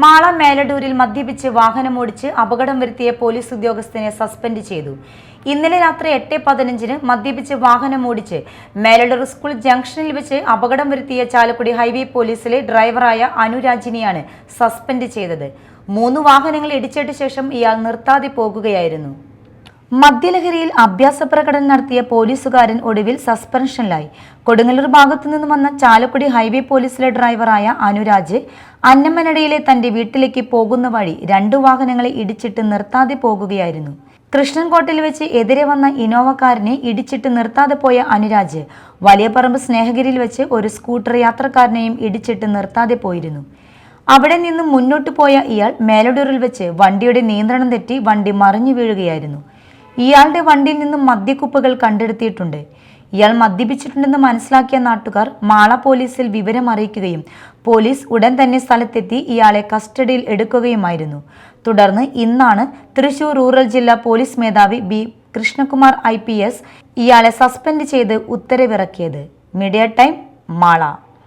മാള മേലഡൂരിൽ മദ്യപിച്ച് വാഹനമോടിച്ച് അപകടം വരുത്തിയ പോലീസ് ഉദ്യോഗസ്ഥനെ സസ്പെൻഡ് ചെയ്തു. ഇന്നലെ രാത്രി എട്ട് പതിനഞ്ചിന് മദ്യപിച്ച് വാഹനമോടിച്ച് മേലഡൂർ സ്കൂൾ ജംഗ്ഷനിൽ വെച്ച് അപകടം വരുത്തിയ ചാലക്കുടി ഹൈവേ പോലീസിലെ ഡ്രൈവറായ അനുരാജിനെയാണ് സസ്പെൻഡ് ചെയ്തത്. മൂന്ന് വാഹനങ്ങൾ ഇടിച്ചിട്ട ശേഷം ഇയാൾ നിർത്താതെ പോകുകയായിരുന്നു. മദ്യലഹരിയിൽ അഭ്യാസ പ്രകടനം നടത്തിയ പോലീസുകാരൻ ഒടുവിൽ സസ്പെൻഷനിലായി. കൊടുങ്ങല്ലൂർ ഭാഗത്തു നിന്നും വന്ന ചാലക്കുടി ഹൈവേ പോലീസിലെ ഡ്രൈവറായ അനുരാജ് അന്നമ്മനടയിലെ തന്റെ വീട്ടിലേക്ക് പോകുന്ന വഴി രണ്ടു വാഹനങ്ങളെ ഇടിച്ചിട്ട് നിർത്താതെ പോകുകയായിരുന്നു. കൃഷ്ണൻകോട്ടിൽ വെച്ച് എതിരെ വന്ന ഇനോവക്കാരനെ ഇടിച്ചിട്ട് നിർത്താതെ പോയ അനുരാജ് വലിയപറമ്പ് സ്നേഹഗിരിയിൽ വെച്ച് ഒരു സ്കൂട്ടർ യാത്രക്കാരനെയും ഇടിച്ചിട്ട് നിർത്താതെ പോയിരുന്നു. അവിടെ നിന്നും മുന്നോട്ട് പോയ ഇയാൾ മേലടൂരിൽ വെച്ച് വണ്ടിയുടെ നിയന്ത്രണം തെറ്റി വണ്ടി മറിഞ്ഞു വീഴുകയായിരുന്നു. ഇയാളുടെ വണ്ടിയിൽ നിന്നും മദ്യക്കുപ്പകൾ കണ്ടെടുത്തിയിട്ടുണ്ട്. ഇയാൾ മദ്യപിച്ചിട്ടുണ്ടെന്ന് മനസ്സിലാക്കിയ നാട്ടുകാർ മാള പോലീസിൽ വിവരം അറിയിക്കുകയും പോലീസ് ഉടൻ തന്നെ സ്ഥലത്തെത്തി ഇയാളെ കസ്റ്റഡിയിൽ എടുക്കുകയുമായിരുന്നു. തുടർന്ന് ഇന്നാണ് തൃശൂർ റൂറൽ ജില്ലാ പോലീസ് മേധാവി ബി കൃഷ്ണകുമാർ ഐ ഇയാളെ സസ്പെൻഡ് ചെയ്ത് ഉത്തരവിറക്കിയത്. Media time Mala.